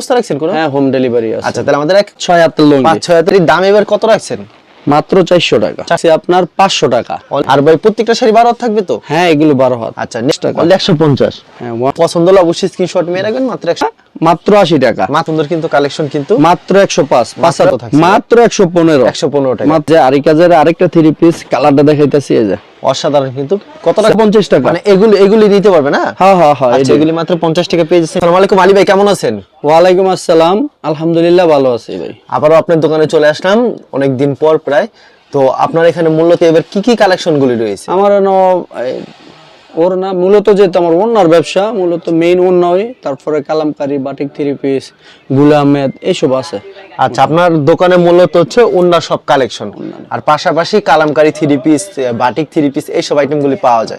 ব্যবস্থা রাখছেন কোনো? হ্যাঁ হোম ডেলিভারি আছে। আচ্ছা তাহলে আমাদের এক ছয় হাতের পাঁচ ছয় হাজার দাম এবার কত রাখছেন? মাত্র চারশো টাকা। আছে আপনার পাঁচশো টাকা। আর ভাই প্রত্যেকটা শাড়ি বারো হাত থাকবে তো? হ্যাঁ এগুলো বারো হাত। আচ্ছা নেক্সট টাকা। একশো পঞ্চাশ। হ্যাঁ পছন্দ হলে অবশ্যই স্ক্রিনশট মেয়ে রাখবেন মাত্র একশো মাত্র আশি টাকা। মাতুন্দর কিন্তু কালেকশন কিন্তু মাত্র একশো পাঁচ পাঁচ মাত্র একশো পনেরো। একশো পনেরো টাকা। আরেকটা থ্রি পিস কালারটা দেখাইতেছি এই যে। অসাধারণ কিন্তু। কত টাকা পঞ্চাশ টাকা। মানে এগুলি এগুলি নিতে পারবে না? হ্যাঁ হ্যাঁ হ্যাঁ আচ্ছা। এগুলি মাত্র পঞ্চাশ টাকা পেয়ে যাচ্ছে সালাম আলাইকুম আলী ভাই কেমন আছেন? ওয়ালাইকুম আসসালাম। আলহামদুলিল্লাহ ভালো আছি ভাই। আবারও আপনার দোকানে চলে আসলাম অনেক দিন পর প্রায়। তো আপনার এখানে মূলত এবার কি কি কালেকশন গুলি রয়েছে? আমার ওর না মূলত যেহেতু আমার ওনার ব্যবসা মূলত মেইন ওনাই তারপরে কালামকারি বাটিক থ্রি পিস গুলামেদ এইসব আছে। আচ্ছা আপনার দোকানে মূলত হচ্ছে অন্য সব কালেকশন আর পাশাপাশি kalamkari three piece batik three piece এইসব আইটেমগুলি পাওয়া যায়।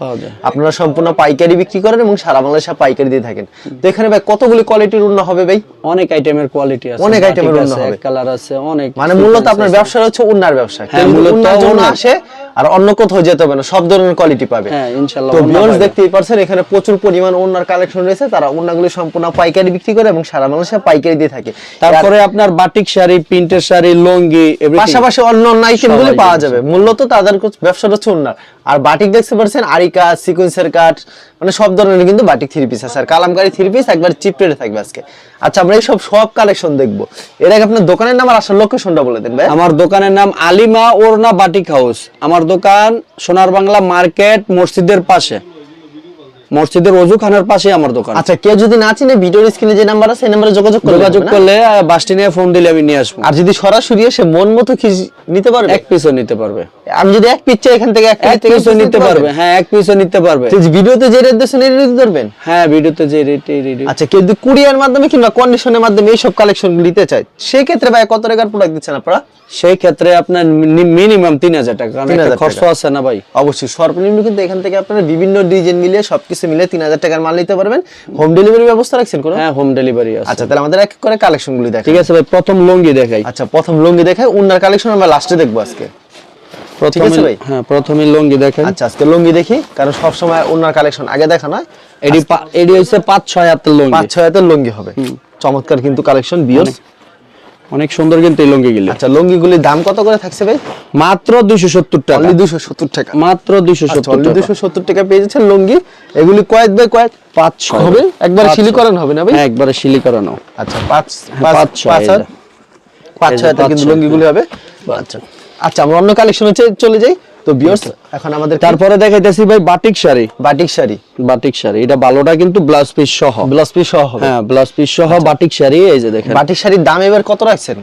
আপনারা সম্পূর্ণ পাইকারি বিক্রি করেন এবং সারা বাংলাদেশে পাইকারি দিয়ে থাকেন। তো এখানে ভাই কতগুলি কোয়ালিটির উন্ন হবে ভাই? অনেক আইটেমের কোয়ালিটি আছে অনেক item-এর অন্য আছে, হবে। কালার আছে অনেক মানে মূলত আপনার ব্যবসা হচ্ছে উন্নার ব্যবসা। হ্যাঁ, মূলত। আসে আর অন্য কোথাও যেতে হবে না সব ধরনের কোয়ালিটি পাবে। হ্যাঁ তো ভিউয়ার্স দেখতেই পারছেন এখানে প্রচুর পরিমাণ ওনার কালেকশন রয়েছে তারা ওনাগুলি সম্পূর্ণ পাইকারি বিক্রি করে এবং সারা বাংলাদেশে পাইকারি দিয়ে থাকে। তারপরে আপনার বাটিক শাড়ি প্রিন্টের শাড়ি লুঙ্গি পাশাপাশি অন্য অন্য আইটেম গুলি সবাই পাওয়া। যাবে। মূলত তাদের ব্যবসাটা হচ্ছে ওনার আর বাটিক দেখতে পাচ্ছেন আরিকা সিকোয়েন্সের কাট মানে সব ধরনের কিন্তু বাটিক থ্রি পিস আছে। আর কালামকারি থ্রি পিস একবার চিপ রেটে থাকবে আজকে। আচ্ছা আমরা এই সব সব কালেকশন দেখব। এর আগে আপনার দোকানের নাম আর আসার লোকেশনটা বলে দেন ভাই। আমার দোকানের নাম আলিমা ওরনা বাটিক হাউস আমার দোকান সোনার বাংলা মার্কেট মসজিদের পাশে। মসজিদের অজুখানার পাশে আমার দোকান। আচ্ছা কেউ যদি না চিনে ভিডিওর স্ক্রিনে যে নাম্বার আছে এই নাম্বারে যোগাযোগ করলে যোগাযোগ করলে বাসটি নিয়ে ফোন দিলে আমি নিয়ে আসব। আর যদি সরাসরি এসে মন মতো কি নিতে পারবে? এক পিসও নিতে পারবে। আমি যদি এক পিস এখান থেকে এক পিসও নিতে পারবে? হ্যাঁ এক পিসও নিতে পারবে। ভিডিওতে যে রেট দিয়েছেন এই রেট ধরবেন? হ্যাঁ ভিডিওতে যে রেট রেডি আচ্ছা কেউ যদি কুরিয়ার মাধ্যমে কিংবা কন্ডিশনের মাধ্যমে এইসব কালেকশন নিতে চায় সেই ক্ষেত্রে ভাই কত টাকার প্রোডাক্ট দিচ্ছেন আপনারা? সেই ক্ষেত্রে আপনার মিনিমাম তিন হাজার টাকা কারণ 3000 একটা খরচ আছে না ভাই। অবশ্যই সর্বনিম্ন কিন্তু এখান থেকে আপনারা বিভিন্ন ডিজাইন মিলিয়ে সবকিছু মিলিয়ে তিন হাজার টাকার মাল নিতে পারবেন। হোম ডেলিভারি ব্যবস্থা রাখছেন কোনো? হ্যাঁ হোম ডেলিভারি আছে। আচ্ছা তাহলে আমাদের এক করে কালেকশন গুলি দেখেন ঠিক আছে ভাই প্রথম লুঙ্গি দেখাই। আচ্ছা প্রথম লুঙ্গি দেখায় উন্নার কালেকশন আমরা লাস্টে দেখব আজকে। প্রথমে? হ্যাঁ প্রথমে লুঙ্গি দেখাই। আচ্ছা আজকে লুঙ্গি দেখি কারণ সবসময় উন্নার কালেকশন আগে দেখা নয়। এডি এডি হইছে পাঁচ ছয় হাতের লুঙ্গি। পাঁচ ছয় হাতের লুঙ্গি হবে। চমৎকার কিন্তু কালেকশন বিয়র্স অনেক সুন্দর কিন্তু এই লঙ্গি গুলি আচ্ছা লুঙ্গিগুলির দাম কত করে থাকছে ভাই? মাত্র দুইশো সত্তর টাকা। অনলি দুশো সত্তর টাকা। মাত্র দুইশো আচ্ছা সত্তর অনলি টাকা। দুশো সত্তর টাকা পেয়ে যাচ্ছেন লুঙ্গি। এগুলি কয়েক বাই কয়েক? পাঁচ হবে? একবার শিলি করানো হবে না ভাই? একবার একবারে শিলি করানো। আচ্ছা পাঁচ হ্যাঁ, পাঁচ পাঁচ পাঁচ ছয় কিন্তু লঙ্গি লুঙ্গিগুলি হবে। আচ্ছা আচ্ছা আমরা অন্য কালেকশন হচ্ছে চলে যাই। তো বিয়ার্স এখন আমাদের তারপরে দেখাইতেছি ভাই batik sari. Batik sari. Batik sari এটা ভালোটা কিন্তু ব্লাউজ পিস সহ। ব্লাউজ পিস সহ হ্যাঁ ব্লাউজ পিস সহ বাটিক শাড়ি এই যে দেখেন। বাটিক শাড়ির দাম এবার কত রাখছেন?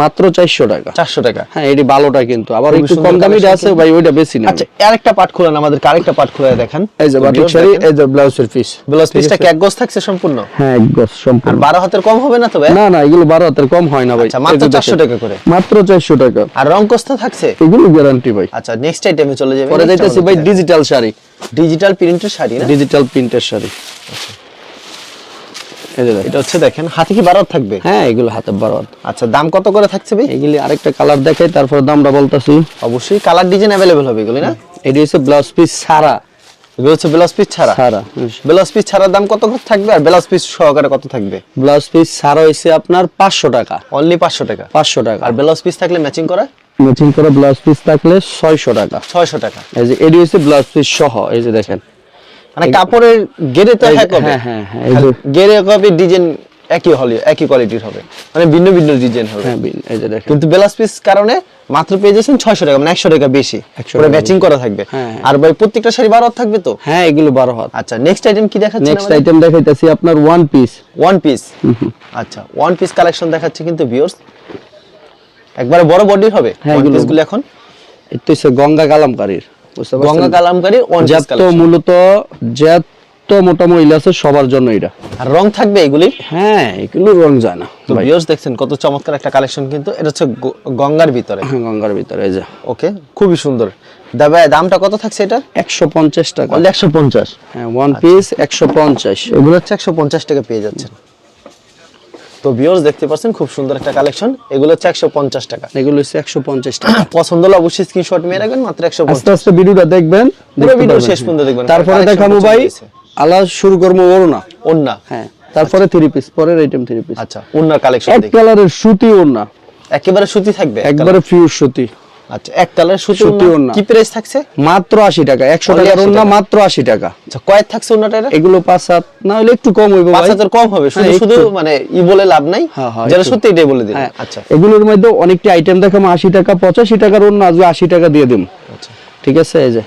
মাত্র চারশো টাকা। চারশো টাকা। হ্যাঁ এটি ভালোটা কিন্তু। আবার একটু কম দামিটা আছে ভাই ওইটা বেশি না আচ্ছা আরেকটা পার্ট খুলেন আমাদেরকে আরেকটা খুলে দেখান। এই যে বাটিক শাড়ি এই যে ব্লাউজের পিস ব্লাউজ পিসটা ক্যাক গোস থাকছে সম্পূর্ণ? হ্যাঁ একদম আর সম্পূর্ণ। বারো হাতের কম হবে না তবে না না এগুলো বারো হাতের কম হয় না ভাই। আচ্ছা, মাত্র এই 400 টাকা করে। মাত্র চারশো টাকা। আর রং কস্তা থাকছে? এগুলো গ্যারান্টি ভাই। আচ্ছা নেক্সট আইটেমে চলে যাবে। পরে যাইতেছি ভাই ডিজিটাল শাড়ি। ডিজিটাল প্রিন্টের শাড়ি না? ডিজিটাল প্রিন্টের শাড়ি। এই যে এটা হচ্ছে দেখেন হাতে কি থাকবে? হ্যাঁ এগুলো হাতে আচ্ছা দাম কত করে থাকছে ভাই? এগুলি আরেকটা কালার দেখাই তারপর দামটা বলতাছি। অবশ্যই কালার ডিজাইন অ্যাভেলেবেল হবে এগুলি না? এটি হচ্ছে ব্লাউজ পিস সারা এগুলো হচ্ছে ব্লাউজ পিস ছাড়া? সারা ব্লাউজ পিস ছাড়ার দাম কত থাকবে আর ব্লাউজ পিস সহকারে কত থাকবে? ব্লাউজ পিস হয়েছে আপনার পাঁচশো টাকা। অনলি পাঁচশো টাকা? পাঁচশো টাকা। আর ব্লাউজ পিস থাকলে ম্যাচিং করা? ম্যাচিং করে ব্লাউজ পিস থাকলে ছয়শো টাকা। ছয়শো টাকা। এই যে ব্লাউজ পিস সহ এই যে দেখেন। মানে কাপড়ের গেরে তো এক হবে। হ্যাঁ, হ্যাঁ, হ্যাঁ, গেরে হবে ডিজাইন একই হলে একই কোয়ালিটির হবে। মানে ভিন্ন ভিন্ন ডিজাইন হবে। এই যে দেখেন। কিন্তু ব্লাউজ পিস কারণে মাত্র পেয়ে যাচ্ছেন ছয়শো টাকা মানে একশো টাকা বেশি। পুরো ম্যাচিং করা থাকবে। আর ভাই প্রত্যেকটা শাড়ি বারো হাত থাকবে তো? হ্যাঁ এগুলো বারো হাত। আচ্ছা নেক্সট আইটেম কি দেখাচ্ছেন নেক্সট আইটেম দেখাইতেছি আপনার ওয়ান পিস ওয়ান পিস আচ্ছা ওয়ান পিস কালেকশন দেখাচ্ছে কিন্তু ভিউয়ার্স একবারে বড় বডির হবে? হ্যাঁ, ওয়ান এগুলো- গুলো এখন? এটা হচ্ছে গঙ্গা কালামকারীর। গঙ্গা কালামকারী যত মূলত যত মোটা মহিলা আছে সবার জন্য এটা। আর রং থাকবে এগুলি? হ্যাঁ এগুলো রং যায় না তো ভিউয়ার্স দেখছেন কত চমৎকার একটা কালেকশন কিন্তু এটা হচ্ছে গঙ্গার ভিতরে। হ্যাঁ, গঙ্গার ভিতরে যে। ওকে খুবই সুন্দর। দাদা দামটা কত থাকছে এটা? একশো পঞ্চাশ টাকা। অনলি একশো পঞ্চাশ। হ্যাঁ ওয়ান পিস একশো পঞ্চাশ। এগুলো হচ্ছে একশো পঞ্চাশ টাকা পেয়ে যাচ্ছেন। তো ভিউয়ার্স দেখতে পাচ্ছেন খুব সুন্দর একটা কালেকশন এগুলো হচ্ছে একশো পঞ্চাশ টাকা। এগুলো হচ্ছে একশো পঞ্চাশ টাকা। পছন্দ হলে অবশ্যই স্ক্রিনশট মেয়ে রাখবেন মাত্র একশো আস্তে আস্তে ভিডিওটা দেখবেন পুরো ভিডিও শেষ পর্যন্ত দেখবেন তারপরে দেখাবো ভাই। আলা শুরু করব ওরনা ওন্না হ্যাঁ তারপরে থ্রি পিস পরের আইটেম থ্রি পিস আচ্ছা উন্নার কালেকশন এক কালারের সুতি ওড়না। একেবারে সুতি থাকবে একবারে পিওর সুতি। আচ্ছা এক কালার সুতি সুতি কি প্রাইস থাকছে? মাত্র আশি টাকা একশো Only টাকার 80 মাত্র আশি টাকা। আচ্ছা কয়েক থাকছে এটা? এগুলো পাঁচ সাত না হলে একটু কম হইবে পাঁচ ভাই হাজার কম হবে শুধু হ্যাঁ, শুধু মানে ই বলে লাভ নাই হ্যাঁ, হ্যাঁ, একটু। সত্যি এটাই বলে দিন আচ্ছা। এগুলোর মধ্যে অনেকটা আইটেম দেখাম আশি টাকা পঁচাশি টাকার ওড়না আজকে আশি টাকা দিয়ে দিম। আচ্ছা। ঠিক আছে এই যে।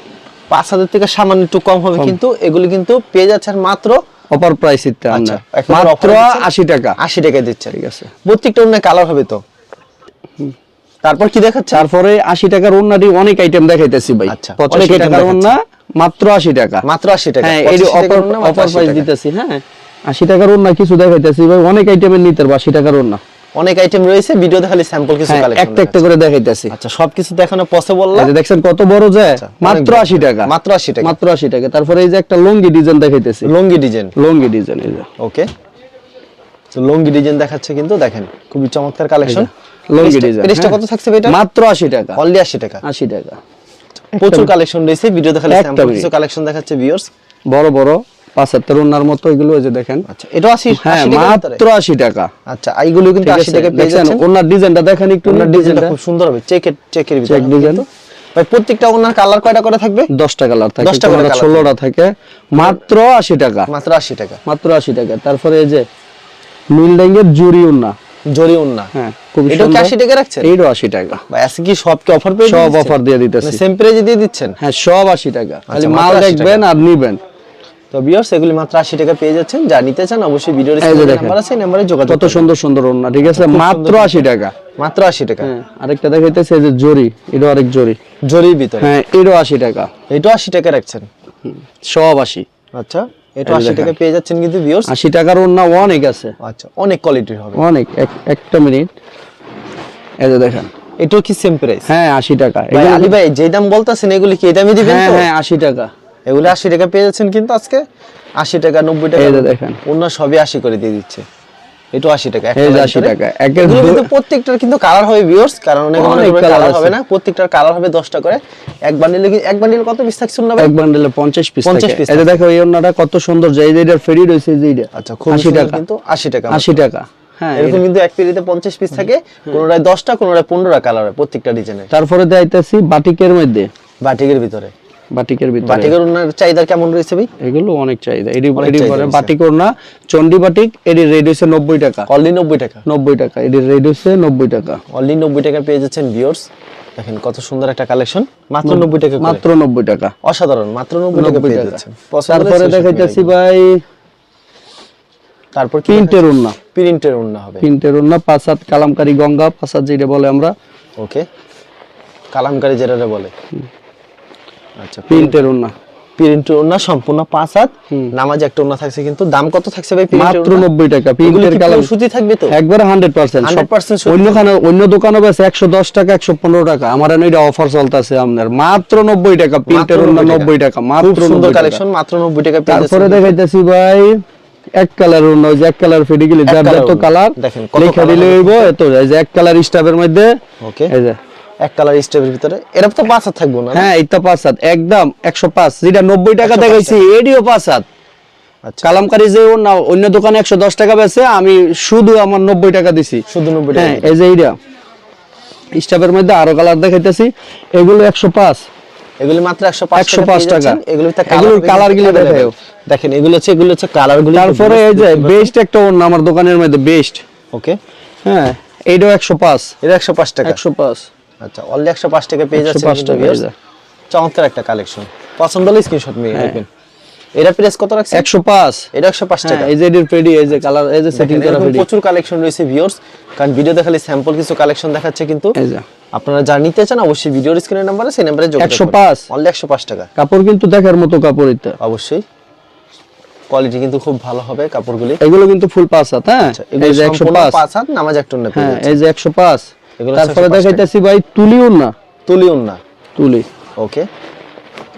পাঁচ হাজার থেকে সামান্য একটু কম হবে কিন্তু এগুলি কিন্তু পেয়ে যাচ্ছেন মাত্র অপার প্রাইস আচ্ছা, মাত্র offer দিচ্ছেন? আশি টাকা। আশি টাকায় দিচ্ছেন। ঠিক আছে। প্রত্যেকটা অন্য কালার হবে তো? তারপর কি দেখাচ্ছে? তারপরে আশি টাকার ওড়নাটি অনেক আইটেম দেখাইতেছি ভাই। আচ্ছা, অনেক টাকার দেখাচ্ছে। মাত্র আশি টাকা। মাত্র আশি টাকা। হ্যাঁ এই অফার অফার প্রাইস দিতেছি হ্যাঁ? আশি টাকার ওড়না কিছু দেখাইতেছি ভাই। অনেক আইটেমের নিতে পারব আশি টাকার ওড়না। অনেক আইটেম রয়েছে ভিডিওতে খালি স্যাম্পল কিছু হ্যাঁ কালেকশন একটা একটা করে দেখাইতেছি। আচ্ছা সবকিছু দেখানো পসিবল না? এই যে দেখছেন কত বড় যায় আচ্ছা, মাত্র অনেক আশি টাকা। মাত্র 80 টাকা। মাত্র আশি টাকা। তারপরে এই যে একটা লুঙ্গি ডিজাইন দেখাইতেছি। লুঙ্গি ডিজাইন লুঙ্গি ডিজাইন এই যে। ওকে তো লঙ্গি ডিজাইন দেখাচ্ছে কিন্তু দেখেন খুবই চমৎকার কালেকশন লঙ্গি ডিজাইন প্রাইসটা কত থাকছে এটা? মাত্র আশি টাকা। অনলি 80 টাকা। আশি টাকা। প্রচুর কালেকশন রয়েছে ভিডিওতে খালি স্যাম্পল কিছু কালেকশন দেখাচ্ছে ভিউয়ার্স বড় বড় পাঁচাত্তর ওনার মতো এগুলো যে দেখেন। আচ্ছা এটা 80 হ্যাঁ 80? মাত্র আশি টাকা। আচ্ছা এইগুলো কিন্তু 80 আছে টাকা পেয়ে যাচ্ছেন। ওনার ডিজাইনটা দেখেন একটু। ওনার ডিজাইনটা খুব সুন্দর হবে চেকের চেকের ভিতরে design। কিন্তু। ভাই প্রত্যেকটা ওনার কালার কয়টা করে থাকবে? দশটা কালার থাকে 10টা করে colour ষোলোটা থাকে। মাত্র আশি টাকা। মাত্র 80 টাকা। মাত্র আশি টাকা। তারপরে এই যে নীল রঙের জুরি উন্না। জরি ওন্না হ্যাঁ এটাও কি 80 টাকা রাখছেন? এইটাও আশি টাকা। ভাই আজকে কি সবকে অফার পেয়ে সব অফার দিয়ে দিতেছি। সেম প্রাইজে দিয়ে দিচ্ছেন? হ্যাঁ সব আশি টাকা। খালি মাল দেখবেন আর নিবেন। তো ভিউয়ার্স এগুলি মাত্র 80 টাকা পেয়ে যাচ্ছেন। যা নিতে চান অবশ্যই ভিডিওর স্ক্রিনে। নাম্বার আছে নাম্বারে যোগাযোগ কত সুন্দর সুন্দর ওন্না ঠিক আছে? মাত্র আশি টাকা। মাত্র 80 টাকা। হ্যাঁ আরেকটা দেখাইতেছে যে জরি এটাও আরেক জরি। জরির ভিতরে? হ্যাঁ এটাও আশি টাকা। এটাও 80 টাকা রাখছেন? সব আশি। আচ্ছা। এটা 80 টাকা পেয়ে যাচ্ছেন কিন্তু ভিউয়ার্স আশি টাকার ওন্না অনেক আছে। আচ্ছা অনেক কোয়ালিটির হবে। অনেক একটা মিনিট। এই যে দেখেন। এটা কি সেম প্রাইস হ্যাঁ আশি টাকা। ভাই আলী ভাই যে দাম বলতাছেন এগুলি কি এই দামে দিবেন হ্যাঁ হ্যাঁ আশি টাকা। এগুলো 80 টাকা পেয়ে যাচ্ছেন কিন্তু আজকে 80 টাকা 90 টাকা। এই দেখেন। অন্য সবই 80 করে দিয়ে দিচ্ছে। এটাও 80 টাকা একটা এই যে লাইন 80 টাকা। একের কিন্তু প্রত্যেকটার কিন্তু কালার হবে ভিউয়ার্স কারণ অনেক অনেক কালার হবে না প্রত্যেকটার কালার হবে 10টা করে। এক বান্ডিলে এক বান্ডিল কত পিস না এক বান্ডেলে পঞ্চাশ পিস থাকে। এটা দেখো এই ওন্নাটা কত সুন্দর যে এইটার ফেরি রয়েছে যে এইটা। আচ্ছা খুব আশি সুন্দর টাকা। কিন্তু 80 টাকা আশি টাকা। হ্যাঁ এরকম কিন্তু এক পেরিতে 50 পিস থাকে কোনটায় 10টা কোনটায় 15টা কালার হয় প্রত্যেকটা ডিজাইনের তারপরে দেখাইতেছি বাটিকের মধ্যে। বাটিকের ভিতরে। বাটিকের ভিতরে। বাটিকের ওনার চাহিদা কেমন রয়েছে ভাই? এগুলো অনেক চাহিদা। এডি এডি পরে বাটিক চন্ডি বাটিক এডি রেড হইছে নব্বই টাকা। অনলি 90 টাকা? নব্বই টাকা এডি রেড হইছে নব্বই টাকা। অনলি 90 টাকা পেয়ে যাচ্ছেন ভিউয়ার্স দেখেন কত সুন্দর একটা কালেকশন মাত্র 90 টাকা মাত্র নব্বই টাকা। অসাধারণ মাত্র 90 টাকা পেয়ে যাচ্ছেন। তারপরে দেখাইতেছি ভাই তারপর প্রিন্টের ওড়না। প্রিন্টের ওন্না হবে। প্রিন্টের ওড়না পাঁচ হাত কালামকারি গঙ্গা পাঁচ হাত যেটা বলে আমরা। ওকে কালামকারী যেটা বলে। আচ্ছা প্রিন্টের ওড়না। প্রিন্টের ওন্না সম্পূর্ণ পাঁচ হাত। নামাজ একটা ওন্না থাকছে কিন্তু দাম কত থাকছে ভাই মাত্র নব্বই টাকা। প্রিন্টের কালাম সুতি থাকবে তো? একবারে হান্ড্রেড পার্সেন্ট 100% অন্যখানে অন্য দোকানে একশো দশ টাকা একশো পনেরো টাকা। আমার এনে এটা অফার চলতেছে আপনার। মাত্র নব্বই টাকা। প্রিন্টের অন্য নব্বই টাকা। খুব মাত্র সুন্দর কালেকশন মাত্র 90 টাকা তারপরে দেখাইতেছি ভাই এক কালার অন্য যে এক কালার ফেটে গেলে যার যত কালার লেখা দিলে হইব। এত এই যে এক কালার স্টাফের মধ্যে ওকে এই যে এক কালার স্টেপের ভিতরে। তো পাঁচ হাত থাকব না হ্যাঁ পাঁচ হাত একদম একশো পাঁচ যেটা নব্বই টাকা দেখাইছি এডিও পাঁচ হাত। আচ্ছা। কালামকারি যে না অন্য দোকানে একশো দশ টাকা বেছে আমি শুধু আমার নব্বই টাকা দিছি। শুধু 90 টাকা হ্যাঁ এই যে এইটা। স্টাফের মধ্যে আরও কালার দেখাইতেছি এগুলো একশো পাঁচ। এগুলি মাত্র 105 105 টাকা। এগুলি এগুলোর colour গুলো দেখাও। দেখেন এগুলো হচ্ছে এগুলো হচ্ছে কালারগুলো তারপরে এই যে বেস্ট একটা অন্য আমার দোকানের মধ্যে বেস্ট ওকে হ্যাঁ এইটাও একশো পাঁচ। এটা 105 টাকা। একশো পাঁচ। আচ্ছা অনলি 105 টাকা পেয়ে যাচ্ছে 105। চমৎকার একটা কালেকশন পছন্দ হলে স্ক্রিনশট নিয়ে হ্যাঁ। রাখবেন এটা প্রাইস কত রাখছে একশো পাঁচ। এটা 105 হ্যাঁ টাকা। এই যে এটির পেডি এই যে কালার এই যে সেটিং করা পেডি প্রচুর কালেকশন রয়েছে ভিউয়ার্স কারণ ভিডিও দেখালে স্যাম্পল কিছু কালেকশন দেখাচ্ছে কিন্তু আপনারা যা নিতে চান অবশ্যই ভিডিওর স্ক্রিনের নাম্বারে সেই নাম্বারে যোগাযোগ 105 অনলি 105 টাকা। কাপড় কিন্তু দেখার মতো কাপড় এটা। অবশ্যই। কোয়ালিটি কিন্তু খুব ভালো হবে কাপড়গুলি। এগুলো কিন্তু ফুল পাঁচ হাত হ্যাঁ? আচ্ছা এই যে একশো সম্পূর্ণ পাঁচ। পাঁচ হাত নামাজ একটা না হ্যাঁ এই যে একশো পাঁচ। এগুলো তারপরে দেখাইতেছি ভাই তুলিও না তুলি উন্না। তুলি। ওকে।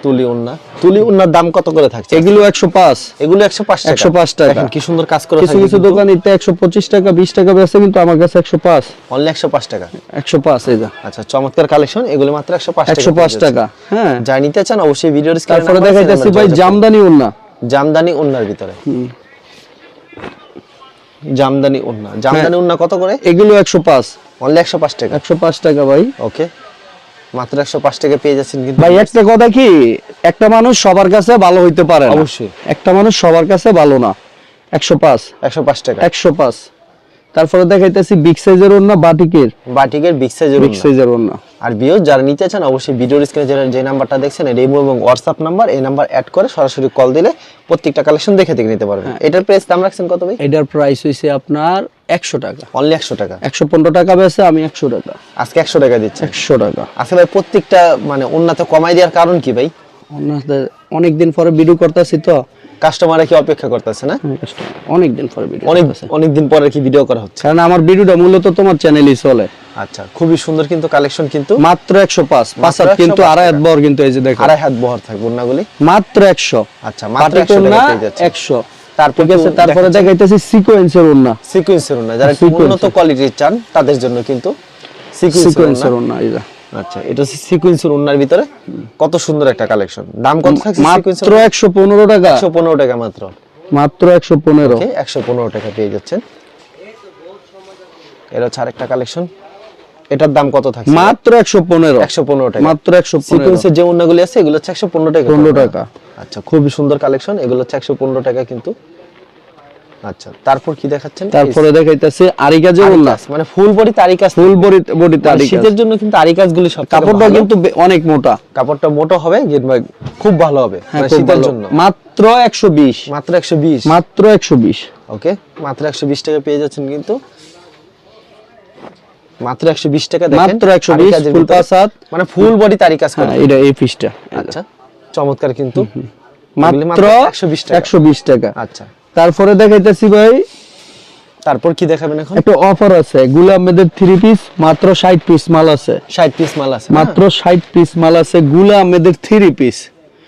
তুলি উন্না। তুলি উন্নার দাম কত করে থাকছে? এগুলো একশো পাঁচ। এগুলো 105 টাকা। 105 টাকা। দেখেন কি সুন্দর কাজ করা কিছু থাকে কিছু দোকান এটা একশো পঁচিশ টাকা বিশ টাকা বেচে কিন্তু আমার কাছে একশো পাঁচ। অনলি 105 টাকা। একশো পাঁচ এই যে। আচ্ছা চমৎকার কালেকশন এগুলো মাত্র 105 টাকা একশো পাঁচ টাকা। হ্যাঁ। যা নিতে চান অবশ্যই ভিডিওর স্ক্রিনে তারপরে দেখাইতেছি ভাই জামদানি উন্না। জামদানি উন্নার ভিতরে। জামদানি উন্না। জামদানি উন্না কত করে? এগুলো একশো পাঁচ। অনলি একশো পাঁচ টাকা। একশো পাঁচ টাকা ভাই। ওকে। মাত্র একশো পাঁচ টাকা পেয়ে যাচ্ছেন কিন্তু। ভাই একটা কথা কি? একটা মানুষ সবার কাছে ভালো হইতে পারে অবশ্যই। একটা মানুষ সবার কাছে ভালো না। একশো পাঁচ। একশো পাঁচ টাকা। একশো পাঁচ। তারপরে দেখাইতেছি বিগ সাইজের ওন্না বাটিকের বাটিকের বিগ সাইজের বিগ সাইজের ওন্না আর বিও যারা নিতে চান অবশ্যই ভিডিওর স্ক্রিনে যে যে নাম্বারটা দেখছেন এটা ইমো এবং হোয়াটসঅ্যাপ নাম্বার এই নাম্বার অ্যাড করে সরাসরি কল দিলে প্রত্যেকটা কালেকশন দেখে দেখে নিতে পারবেন। হ্যাঁ। এটার প্রাইস দাম রাখছেন কত ভাই? এটার প্রাইস হইছে আপনার একশো টাকা। অনলি একশো টাকা। একশো পনেরো টাকা বেছে আমি একশো টাকা। আজকে একশো টাকা দিচ্ছি একশো টাকা। আজকে ভাই প্রত্যেকটা মানে উন্নত কমাই দেওয়ার কারণ কি ভাই? অনেক দিন পরে ভিডিও করতেছি তো। কাস্টমাররা কি অপেক্ষা করতেছে না? অনেক দিন পরে ভিডিও অনেক অনেক দিন পরে কি ভিডিও করা হচ্ছে? কারণ আমার ভিডিওটা মূলত তোমার চ্যানেলই চলে। আচ্ছা খুবই সুন্দর কিন্তু কালেকশন কিন্তু। মাত্র একশো পাঁচ পাঁচ হাত কিন্তু আড়াই হাত বহর কিন্তু এই যে দেখো। আড়াই হাত বহর থাকবে উন্নাগুলি। মাত্র একশো। আচ্ছা মাত্র একশো টাকা পেয়ে যাচ্ছে। একশো। তারপর আছে তারপরে দেখাইতেছি সিকোয়েন্সের ওন্না সিকুয়েন্সের উন্না। যারা উন্নত কোয়ালিটির চান তাদের জন্য কিন্তু সিকুয়েন্সের ওন্না এই। আচ্ছা এটা হচ্ছে সিকুয়েন্সের উন্নার ভিতরে কত সুন্দর একটা কালেকশন দাম কত থাকছে মাত্র একশো পনেরো টাকা। একশো পনেরো টাকা মাত্র। মাত্র একশো পনেরো। ওকে একশো পনেরো টাকা পেয়ে যাচ্ছেন। এটা হচ্ছে আরেকটা কালেকশন এটার দাম কত থাকছে? মাত্র একশো পনেরো। একশো পনেরো টাকা। মাত্র সিকুয়েন্সের যে আছে এগুলো হচ্ছে একশো পনেরো টাকা। 15 টাকা। আচ্ছা খুবই সুন্দর কালেকশন এগুলো হচ্ছে একশো পনেরো টাকা কিন্তু আচ্ছা তারপর কি দেখাচ্ছেন? তারপরে দেখাইতেছে যে ওন্না মানে ফুল বডি তারিকাস ফুল বডি মানে আরিকা শীতের জন্য কিন্তু আরিকাস গুলি সব কাপড়টা কিন্তু অনেক মোটা। কাপড়টা মোটা হবে কিংবা খুব ভালো হবে হ্যাঁ, মানে শীতের জন্য। মাত্র একশো বিশ। মাত্র একশো বিশ। মাত্র একশো বিশ। ওকে মাত্র একশো বিশ টাকা পেয়ে যাচ্ছেন কিন্তু। মাত্র একশো বিশ টাকা দেখেন মাত্র একশো বিশ আরিকাজের ফুল ভিতরে। পাঁচ হাত। মানে ফুল বডি করা হ্যাঁ এটা এই পিসটা আচ্ছা চমৎকার কিন্তু। মাত্র একশো বিশ টাকা। একশো বিশ টাকা। আচ্ছা। তারপরে দেখাইতেছি ভাই তারপর কি দেখাবেন এখন? একটা অফার আছে গুলাম মেদের থ্রি পিস মাত্র ষাট পিস মাল আছে। ষাট পিস মাল আছে মাত্র ষাট পিস মাল আছে গুলা মেদের থ্রি পিস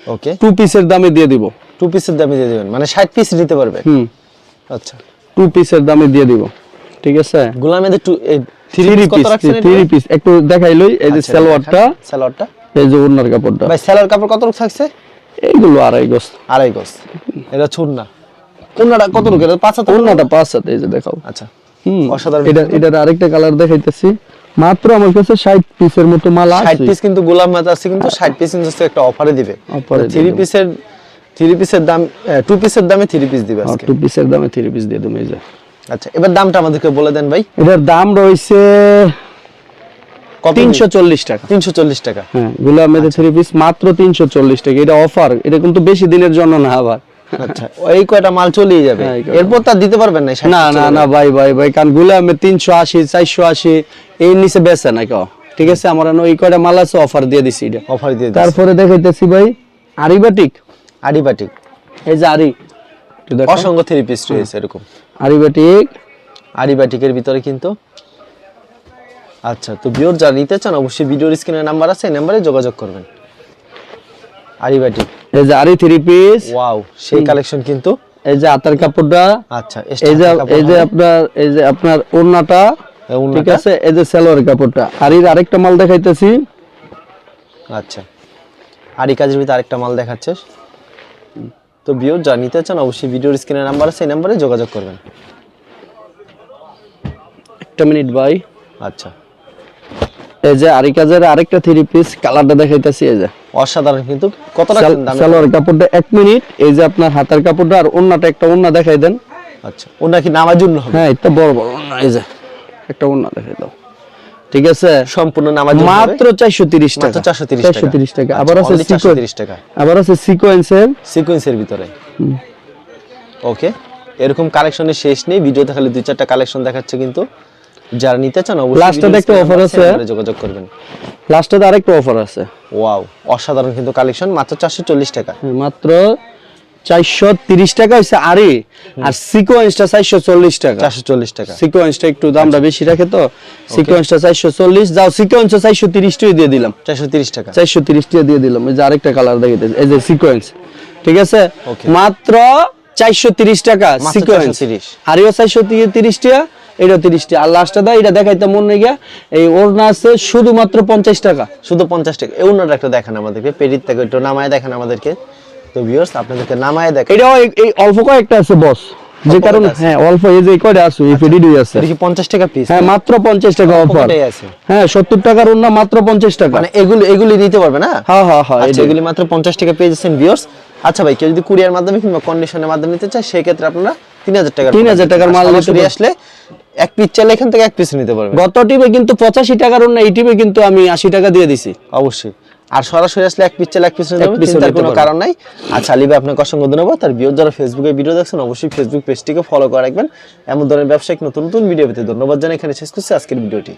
ওকে টু পিসের দামে দিয়ে দিব। টু পিসের দামে দিয়ে দেবেন মানে ষাট পিস নিতে পারবে? হুম। আচ্ছা। টু পিসের দামে দিয়ে দিব ঠিক আছে? গোলামেদের two three piece three piece একটু দেখাইলই এই যে আচ্ছা, সালোয়ারটা। সালোয়ারটা। এই যে ওনার কাপড়টা। ভাই সালোয়ার কাপড় কত থাকছে? এইগুলো আড়াই গজ। আড়াই গজ। এটা ছুন না কত রুকে পাঁচ হাত ওনাটা পাঁচ হাতে এই যে দেখাও। আচ্ছা। হুম অসাধারণ এটা এটার আরেকটা কালার দেখাইতেছি। মাত্র আমার কাছে ষাট পিসের মতো মাল আছে। পিস কিন্তু গোলাম মাছ আছে কিন্তু ষাট পিস কিন্তু আজকে একটা অফারে দিবে। Offer এ দিয়ে থ্রি দেবে। পিসের থ্রি পিসের দাম টু পিসের দামে থ্রি পিস দিবে আজকে। টু পিসের দামে থ্রি পিস দিয়ে দেবো এই যে। আচ্ছা এবার দামটা আমাদেরকে বলে দেন ভাই। এটার দাম রয়েছে তিনশো চল্লিশ টাকা। তিনশো চল্লিশ টাকা। হ্যাঁ থ্রি পিস মাত্র তিনশো চল্লিশ টাকা। এটা অফার এটা কিন্তু বেশি দিনের জন্য না আবার। আচ্ছা। এই কয়টা মাল চলেই যাবে? হ্যাঁ, এরপর তার দিতে পারবেন না না না না ভাই ভাই ভাই কারণ গুলামে তিনশো আশি চারশো আশি এই নিচে বেচে না কেউ। ঠিক আছে আমার ওই কয়টা মাল আছে অফার দিয়ে দিছি এটা। অফার দিয়ে তারপরে দেখাইতেছি ভাই আরিবাটিক আডিবাটিক এই যে আরি অসংখ্য থ্রি পিস রয়েছে এরকম। আরিবাটিক আডিবাটিকের ভিতরে কিন্তু। আচ্ছা তো বিওর যা নিতে চান অবশ্যই ভিডিওর স্ক্রিনে নাম্বার আছে এই নাম্বারে যোগাযোগ করবেন। আডিবাটিক এই যে আরি থ্রি পিস ওয়াও সেই কালেকশন কিন্তু। এই যে হাতের কাপড়টা। আচ্ছা এই যে এই যে আপনার এই যে আপনার ওড়নাটা ঠিক আছে? এই যে সালোয়ার কাপড়টা। আরির আরেকটা মাল দেখাইতেছি। আচ্ছা। আর কাজের ভিতরে আরেকটা মাল দেখাচ্ছে। তো বিওর যা নিতে চান অবশ্যই ভিডিওর স্ক্রিনে নাম্বার আছে এই নাম্বারে যোগাযোগ করবেন। একটা মিনিট ভাই। আচ্ছা। এই যে আরি কাজের আরেকটা থ্রি পিস কালারটা দেখাইতেছি এই যে। অসাধারণ কিন্তু। কত রাখছেন দাম? সালোয়ার কাপড়টা মিনিট এই যে আপনার হাতের কাপড়টা আর একটা দেখাই দেন। আচ্ছা কি নামার জন্য হবে? হ্যাঁ এটা বড় বড় এই যে একটা দেখাই দাও। ঠিক আছে? সম্পূর্ণ হবে? মাত্র চারশো তিরিশ টাকা। মাত্র 430 টাকা। আবার আচ্ছা, আছে only 430 টাকা। আবার আছে সিকোয়েন্সের সিকোয়েন্সের ভিতরে। ওকে এরকম কালেকশনের শেষ নেই। ভিডিওতে খালি দুই চারটা কালেকশন দেখাচ্ছে কিন্তু। যারা নিতে চান অবশ্যই video একটা screen আছে। যোগাযোগ করবেন। লাস্টে আরেকটা অফার আছে। ওয়াও অসাধারণ কিন্তু কালেকশন মাত্র চারশো চল্লিশ টাকা। হ্যাঁ, মাত্র চারশো তিরিশ টাকা হচ্ছে আরে আর সিকোয়েন্সটা চারশো চল্লিশ টাকা। চারশো চল্লিশ টাকা। সিকোয়েন্সটা একটু দামটা বেশি রাখে তো। সিকোয়েন্সটা চারশো চল্লিশ যাও সিকোয়েন্সটা চারশো তিরিশ টাকা দিয়ে দিলাম। চারশো তিরিশ টাকা। চারশো তিরিশ টাকা দিয়ে দিলাম। এই যে আরেকটা কালার দেখাইতেছে এই যে সিকোয়েন্স ঠিক আছে? মাত্র চারশো তিরিশ টাকা মাত্র সিকোয়েন্স 430 আরিও চারশো তিরিশ টাকা এটা তিরিশ টাকা আর লাস্টটা দা এটা দেখাইতে মন নেই গিয়া এই ওড়না আছে শুধুমাত্র পঞ্চাশ টাকা। শুধু পঞ্চাশ টাকা। এই অন্যটা একটা দেখান আমাদেরকে পেরির থেকে একটু নামায় দেখান আমাদেরকে। তো ভিউয়ার্স আপনাদেরকে নামায় দেখেন। এটাও এই- অল্প কয়েকটা আছে বস যে কারণে হ্যাঁ অল্প এই যে কয়টা আছে এই পেডিডি আছে। এটা কি পঞ্চাশ টাকা পিস হ্যাঁ মাত্র পঞ্চাশ টাকা অফার আছে। হ্যাঁ সত্তর টাকার ওন্না মাত্র পঞ্চাশ টাকা। মানে এগুলো এগুলি নিতে পারবে না? হ্যাঁ হ্যাঁ হ্যাঁ আচ্ছা। এগুলি মাত্র পঞ্চাশ টাকা পেয়ে যাচ্ছেন ভিউয়ার্স আচ্ছা ভাই কেউ যদি কুরিয়ার মাধ্যমে কিংবা কন্ডিশনের মাধ্যমে নিতে চায় সেক্ষেত্রে আপনারা তিন হাজার টাকা 3000 টাকার মাল নিতে আসলে এক পিস চাইলে এখান থেকে এক পিস নিতে পারবে। গত টিপে কিন্তু পঁচাশি টাকার অন্য এই টিপে কিন্তু আমি আশি টাকা দিয়ে দিছি। অবশ্যই। আর সরাসরি আসলে এক পিস চাইলে এক পিস চিন্তার কোনো কারণ নাই। আচ্ছা আলিবে আপনাকে অসংখ্য ধন্যবাদ। আর ভিউয়ার যারা ফেসবুকে ভিডিও দেখছেন অবশ্যই ফেসবুক পেজটিকে ফলো করে রাখবেন। এমন ধরনের ব্যবসায়িক নতুন নতুন ভিডিও পেতে ধন্যবাদ জানাই। এখানে শেষ করছি আজকের ভিডিওটি